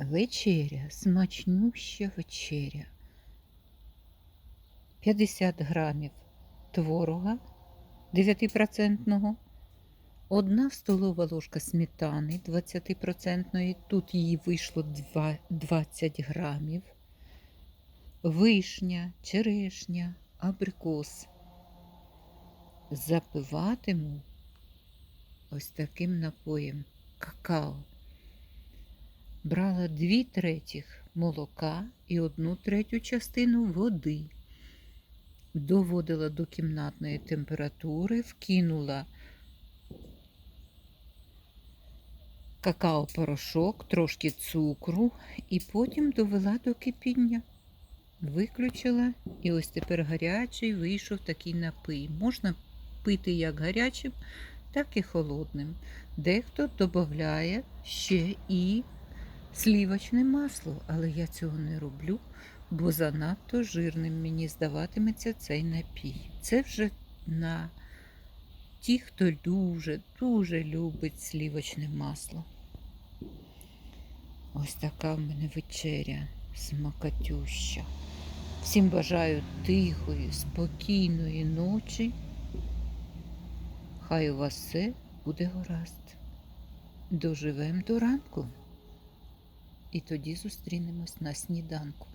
Вечеря, смачнюща вечеря. 50 грамів творога 9%, одна столова ложка сметани 20%, тут її вийшло 20 грамів, вишня, черешня, абрикос. Запиватиму ось таким напоєм какао. Брала дві третіх молока і одну третю частину води. Доводила до кімнатної температури, вкинула какао-порошок, трошки цукру і потім довела до кипіння. Виключила, і ось тепер гарячий вийшов такий напій. Можна пити як гарячим, так і холодним. Дехто додає ще і слівочне масло, але я цього не роблю, бо занадто жирним мені здаватиметься цей напій. Це вже на ті, хто дуже, дуже любить слівочне масло. Ось така в мене вечеря смакатюща. Всім бажаю тихої, спокійної ночі. Хай у вас все буде гаразд. Доживемо до ранку. І тоді зустрінемось на сніданку.